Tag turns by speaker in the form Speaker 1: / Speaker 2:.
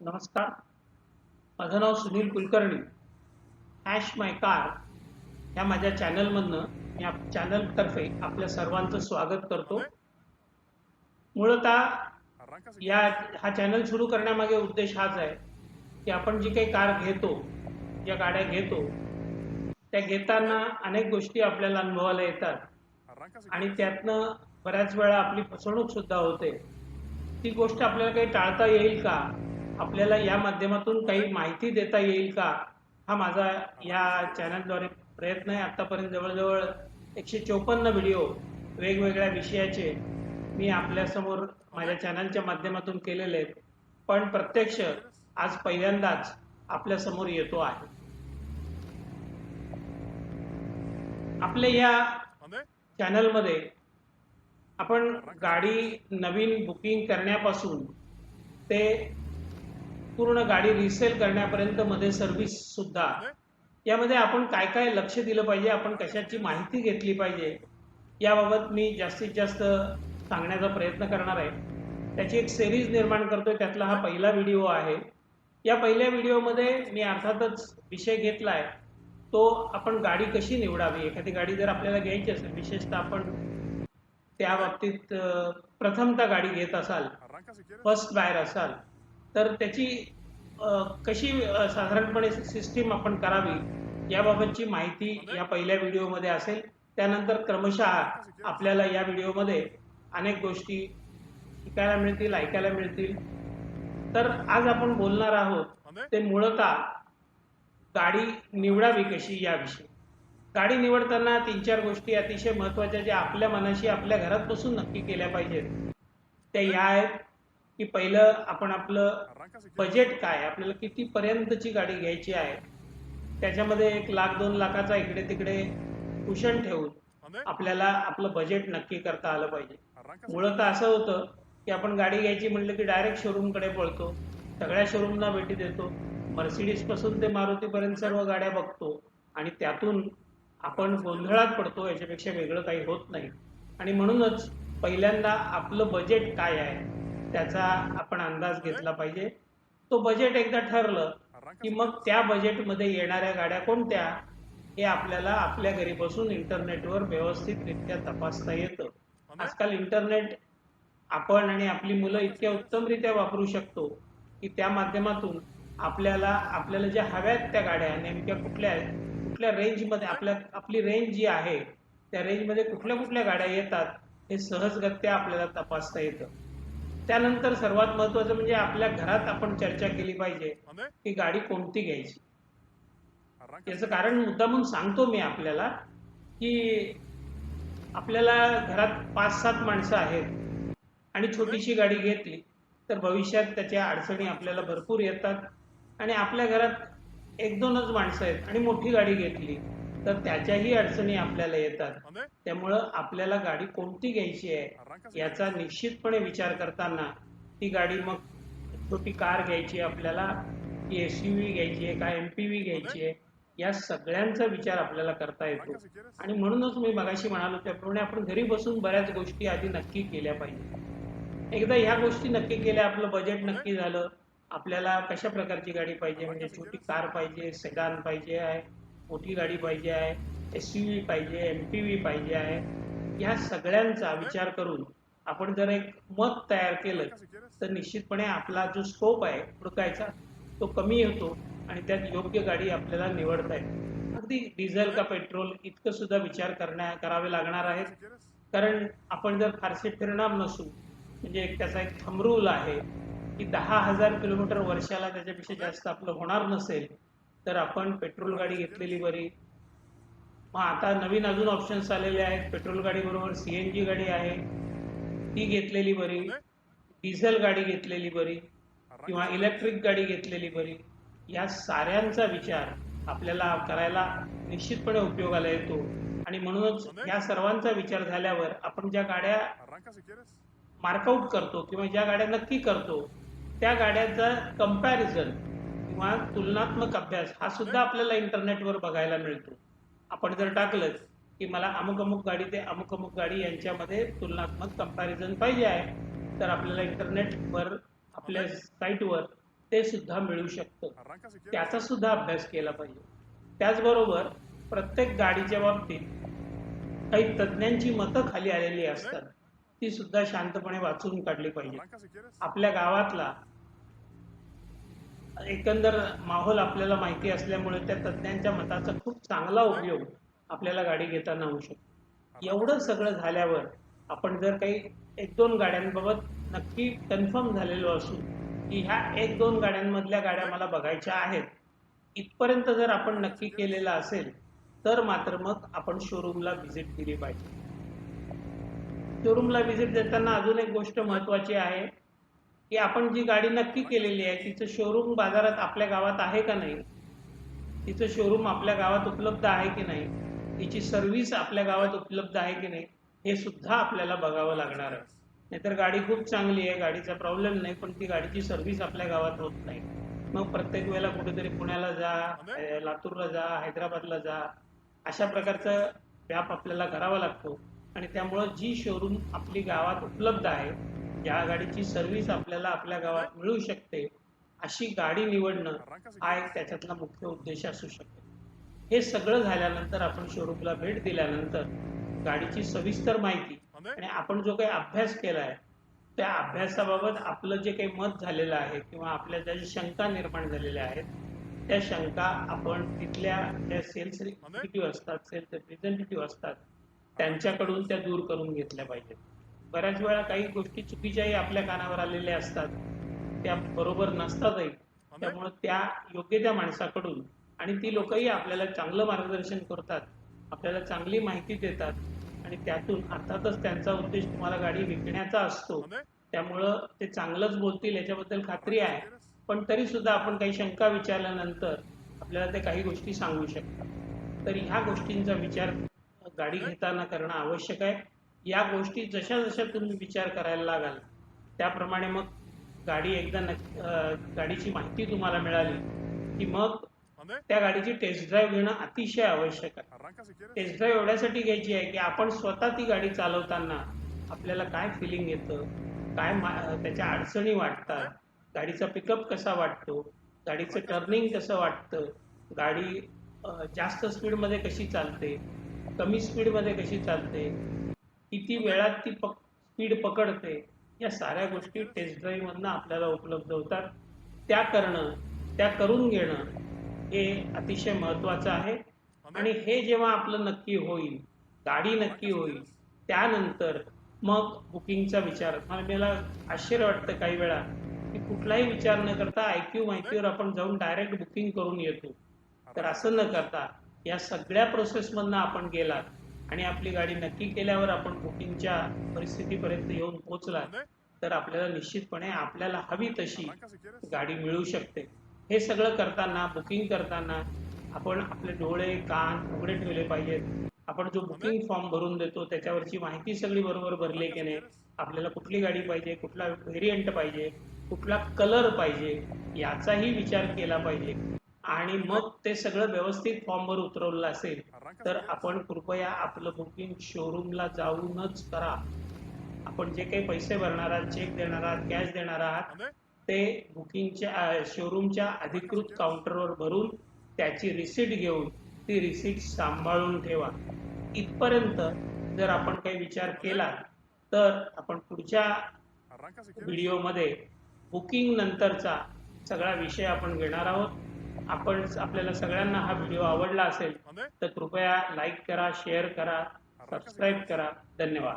Speaker 1: नमस्कार. माझं नाव Sunil Kulkarni. Hash my car ह्या माझ्या चॅनलमधनं मी आप चॅनलतर्फे आपल्या सर्वांचं स्वागत करतो. मूळतः या हा चॅनल सुरू करण्यामागे उद्देश हाच आहे की आपण जी काही कार घेतो ज्या गाड्या घेतो त्या घेताना अनेक गोष्टी आपल्याला अनुभवायला येतात. आणि त्यातनं बऱ्याच वेळा आपली फसवणूक सुद्धा होते. ती गोष्ट आपल्याला काही टाळता येईल का? आपल्याला या माध्यमातून काही माहिती देता येईल का? हा माझा या चॅनलद्वारे प्रयत्न आहे. आतापर्यंत जवळजवळ एकशे चोपन्न व्हिडिओ वेगवेगळ्या विषयाचे मी आपल्यासमोर माझ्या चॅनलच्या माध्यमातून केलेले आहेत. पण प्रत्यक्ष आज पहिल्यांदाच आपल्यासमोर येतो आहे. आपल्या या
Speaker 2: म्हणजे?
Speaker 1: चॅनलमध्ये आपण गाडी नवीन बुकिंग करण्यापासून ते पूर्ण गाडी रिसेल करण्यापर्यंत मध्ये सर्व्हिस सुद्धा यामध्ये आपण काय काय लक्ष दिलं पाहिजे आपण कशाची माहिती घेतली पाहिजे याबाबत मी जास्तीत जास्त सांगण्याचा प्रयत्न करणार आहे. त्याची एक सिरीज निर्माण करतोय त्यातला हा पहिला व्हिडिओ आहे. या पहिल्या व्हिडिओमध्ये मी अर्थातच विषय घेतलाय तो आपण गाडी कशी निवडावी? एखादी गाडी जर आपल्याला घ्यायची असेल विशेषतः आपण त्या बाबतीत अं, प्रथमतः गाडी घेत असाल फर्स्ट बाहेर असाल तर त्याची कशी साधारणपणे सिस्टीम आपण करावी याबाबतची माहिती या पहिल्या व्हिडिओमध्ये असेल. त्यानंतर क्रमशः आपल्याला या व्हिडिओमध्ये अनेक गोष्टी शिकायला मिळतील ऐकायला मिळतील. तर आज आपण बोलणार आहोत ते मूळतः गाडी निवडावी कशी याविषयी. गाडी निवडताना तीन चार गोष्टी अतिशय महत्त्वाच्या ज्या आपल्या मनाशी आपल्या घरात बसून नक्की केल्या पाहिजेत त्या या आहेत की पहिलं आपण आपलं बजेट काय? आपल्याला किती पर्यंतची गाडी घ्यायची आहे त्याच्यामध्ये एक लाख दोन लाखाचा इकडे तिकडे कुशन ठेवून
Speaker 2: म्हणजे
Speaker 1: आपल्याला आपलं बजेट नक्की करता आलं पाहिजे
Speaker 2: si
Speaker 1: मुळात असं होतं की आपण गाडी घ्यायची म्हटलं की डायरेक्ट शोरूमकडे पळतो सगळ्या शोरूमना भेटी देतो मर्सिडीजपासून ते मारुतीपर्यंत सर्व गाड्या बघतो आणि त्यातून आपण गोंधळात पडतो याच्यापेक्षा वेगळं काही होत नाही. आणि म्हणूनच पहिल्यांदा आपलं बजेट काय आहे त्याचा आपण अंदाज घेतला पाहिजे. तो बजेट एकदा ठरलं की मग त्या बजेटमध्ये येणाऱ्या गाड्या कोणत्या हे आपल्याला आपल्या घरी बसून इंटरनेटवर व्यवस्थितरित्या तपासता येतं. आजकाल इंटरनेट आपण आणि आपली मुलं इतक्या उत्तमरित्या वापरू शकतो की त्या माध्यमातून आपल्याला आपल्याला ज्या हव्यात त्या गाड्या नेमक्या कुठल्या आहेत कुठल्या रेंजमध्ये आपल्या आपली रेंज जी आहे त्या रेंजमध्ये कुठल्या कुठल्या गाड्या येतात हे सहजगत्या आपल्याला तपासता येतं. त्यानंतर सर्वात महत्वाचं म्हणजे आपल्या घरात आपण चर्चा केली पाहिजे
Speaker 2: म्हणजे?
Speaker 1: की गाडी कोणती घ्यायची. याचं कारण मुद्दामून सांगतो मी आपल्याला की आपल्याला घरात पाच सात माणसं आहेत आणि छोटीशी गाडी घेतली तर भविष्यात त्याच्या अडचणी आपल्याला भरपूर येतात आणि आपल्या घरात एक दोनच माणसं आहेत आणि मोठी गाडी घेतली तर त्याच्याही अडचणी आपल्याला येतात.
Speaker 2: म्हणजे?
Speaker 1: त्यामुळं आपल्याला गाडी कोणती घ्यायची आहे याचा निश्चितपणे विचार करताना ती गाडी मग छोटी कार घ्यायची आपल्याला की एस यू व्ही घ्यायची आहे का एम पी व्ही घ्यायची आहे या सगळ्यांचा विचार आपल्याला करता येतो. आणि म्हणूनच मी मगाशी म्हणालो त्याप्रमाणे आपण घरी बसून बऱ्याच गोष्टी आधी नक्की केल्या पाहिजे. एकदा ह्या गोष्टी नक्की केल्या आपलं बजेट नक्की झालं आपल्याला कशा प्रकारची गाडी पाहिजे? म्हणजे छोटी कार पाहिजे सेडान पाहिजे आहे मोठी गाडी पाहिजे आहे एस यू व्ही पाहिजे एम पी व्ही पाहिजे आहे ह्या सगळ्यांचा विचार करून आपण जर एक मत तयार केलं तर निश्चितपणे आपला जो स्कोप आहे हुडकायचा तो कमी होतो आणि त्यात योग्य गाडी आपल्याला निवडता येते अगदी डिझेल का पेट्रोल इतकं सुद्धा विचार करण्या करावे लागणार आहे कारण आपण जर फारसे फिरणार नसू म्हणजे एक त्याचा एक थमरूल आहे की दहा हजार किलोमीटर वर्षाला त्याच्यापेक्षा जास्त आपलं होणार नसेल तर आपण पेट्रोल गाडी घेतलेली बरी. मग आता नवीन अजून ऑप्शन्स आलेले आहेत. पेट्रोल गाडी बरोबर सीएनजी गाडी आहे. ती घेतलेली बरी. डिझेल गाडी घेतलेली बरी. किंवा इलेक्ट्रिक गाडी घेतलेली बरी. या साऱ्यांचा विचार आपल्याला करायला निश्चितपणे उपयोगाला येतो. आणि म्हणूनच या सर्वांचा विचार झाल्यावर आपण ज्या गाड्या मार्कआउट करतो किंवा ज्या गाड्या नक्की करतो त्या गाड्याचा कंपॅरिझन किंवा तुलनात्मक अभ्यास हा सुद्धा आपल्याला इंटरनेटवर बघायला मिळतो. आपण जर टाकलंच की मला अमुक अमुक गाडी ते अमुक अमुक गाडी यांच्यामध्ये तुलनात्मक कंपॅरिझन पाहिजे आहे तर आपल्याला इंटरनेटवर आपल्या साईटवर ते सुद्धा मिळू शकतं. त्याचा सुद्धा अभ्यास केला पाहिजे. त्याचबरोबर प्रत्येक गाडीच्या बाबतीत काही तज्ज्ञांची मतं खाली आलेली असतात. ती सुद्धा शांतपणे वाचून काढली पाहिजे. आपल्या गावातला एकंदर माहोल आपल्याला माहिती असल्यामुळे त्या तज्ज्ञांच्या मताचा खूप चांगला उपयोग आपल्याला गाडी घेताना होऊ शकतो. एवढं सगळं झाल्यावर आपण जर काही एक दोन गाड्यांबाबत नक्की कन्फर्म झालेलो असू की ह्या एक दोन गाड्यांमधल्या गाड्या मला बघायच्या आहेत इथपर्यंत जर आपण नक्की केलेलं असेल तर मात्र मग आपण शोरूमला व्हिजिट केली पाहिजे. शोरूमला व्हिजिट देताना अजून एक गोष्ट महत्वाची आहे की आपण जी गाडी नक्की केलेली आहे तिचं शोरूम बाजारात आपल्या गावात आहे का नाही? तिचं शोरूम आपल्या गावात उपलब्ध आहे की नाही? तिची सर्व्हिस आपल्या गावात उपलब्ध आहे की नाही? हे सुद्धा आपल्याला बघावं लागणार आहे. नाहीतर गाडी खूप चांगली आहे गाडीचा प्रॉब्लेम नाही पण ती गाडीची सर्व्हिस आपल्या गावात होत नाही. मग प्रत्येक वेळेला कुठेतरी पुण्याला जा लातूरला जा हैदराबादला जा अशा प्रकारचा व्याप आपल्याला करावा लागतो. आणि त्यामुळं जी शोरूम आपली गावात उपलब्ध आहे ज्या गाडीची सर्व्हिस आपल्याला आपल्या गावात मिळू शकते अशी गाडी निवडणं हा एक त्याच्यातला मुख्य उद्देश असू शकतो. हे सगळं झाल्यानंतर आपण शोरूमला भेट दिल्यानंतर गाडीची सविस्तर माहिती आणि आपण जो काही अभ्यास केलाय त्या अभ्यासाबाबत आपलं जे काही मत झालेलं आहे किंवा आपल्या ज्या शंका निर्माण झालेल्या आहेत त्या शंका आपण तिथल्या ज्या सेल्स एक्झिक्युटिव्ह असतात सेल्स रिप्रेझेंटेटिव्ह असतात त्यांच्याकडून त्या दूर करून घेतल्या पाहिजेत. बऱ्याच वेळा काही गोष्टी चुकीच्याही आपल्या कानावर आलेल्या असतात. त्या बरोबर नसतातही. त्यामुळे त्या योग्य त्या माणसाकडून आणि ती लोकही आपल्याला चांगलं मार्गदर्शन करतात. आपल्याला चांगली माहिती देतात. आणि त्यातून अर्थातच त्यांचा उद्देश तुम्हाला गाडी विकण्याचा असतो. त्यामुळं ते चांगलंच बोलतील याच्याबद्दल खात्री आहे. पण तरी सुद्धा आपण काही शंका विचारल्यानंतर आपल्याला ते काही गोष्टी सांगू शकतात. तर ह्या गोष्टींचा विचार गाडी घेताना करणं आवश्यक आहे या गोष्टी जशा जशा तुम्ही विचार करायला लागाल त्याप्रमाणे मग गाडी एकदा गाडीची माहिती तुम्हाला मिळाली की मग
Speaker 2: ¿Dónde?
Speaker 1: त्या गाडीची टेस्ट ड्राईव्ह घेणं अतिशय आवश्यक आहे. टेस्ट ड्राईव्ह एवढ्यासाठी घ्यायची आहे की आपण स्वतः ती गाडी चालवताना आपल्याला काय फिलिंग येतं काय त्याच्या अडचणी वाटतात गाडीचा पिकअप कसा वाटतो गाडीचं टर्निंग कसं वाटतं गाडी जास्त स्पीडमध्ये कशी चालते कमी स्पीडमध्ये कशी चालते किती वेळात ती पक स्पीड पकडते या साऱ्या गोष्टी टेस्ट ड्राईव्हमधनं आपल्याला उपलब्ध होतात. त्या करणं त्या करून घेणं हे अतिशय महत्त्वाचं आहे. आणि हे जेव्हा आपलं नक्की होईल गाडी नक्की होईल त्यानंतर मग बुकिंगचा विचार. मला आश्चर्य वाटतं काही वेळा की कुठलाही विचार न करता आयक्यू माहितीवर आपण जाऊन डायरेक्ट बुकिंग करून येतो. तर असं न करता या सगळ्या प्रोसेसमधनं आपण गेलात आणि आपली गाडी नक्की केल्यावर आपण बुकिंगच्या परिस्थितीपर्यंत येऊन पोहोचलात
Speaker 2: ¿Dónde?
Speaker 1: तर आपल्याला निश्चितपणे आपल्याला हवी तशी. गाडी मिळू शकते. हे सगळं करताना बुकिंग करताना आपण आपले डोळे कान उघडे ठेवले पाहिजेत. आपण जो बुकिंग फॉर्म भरून देतो त्याच्यावरची माहिती सगळी बरोबर भरली की नाही. आपल्याला कुठली गाडी पाहिजे कुठला व्हेरियंट पाहिजे कुठला कलर पाहिजे याचाही विचार केला पाहिजे. आणि मग ते सगळं व्यवस्थित फॉर्मवर उतरवलं असेल तर. आपण कृपया आपलं बुकिंग शोरूमला जाऊनच करा आपण जे काही पैसे भरणार आहात चेक देणार आहात कॅश देणार आहात. ते बुकिंगच्या शोरूमच्या अधिकृत काउंटरवर भरून त्याची रिसीट घेऊन ती रिसीट सांभाळून ठेवा इथपर्यंत जर आपण काही विचार केला तर आपण पुढच्या. व्हिडिओमध्ये बुकिंग नंतरचा सगळा विषय आपण घेणार आहोत आपण आपल्याला सगळ्यांना हा व्हिडिओ आवडला असेल
Speaker 2: ¿Dónde?
Speaker 1: तर कृपया लाईक करा शेअर करा सबस्क्राईब करा धन्यवाद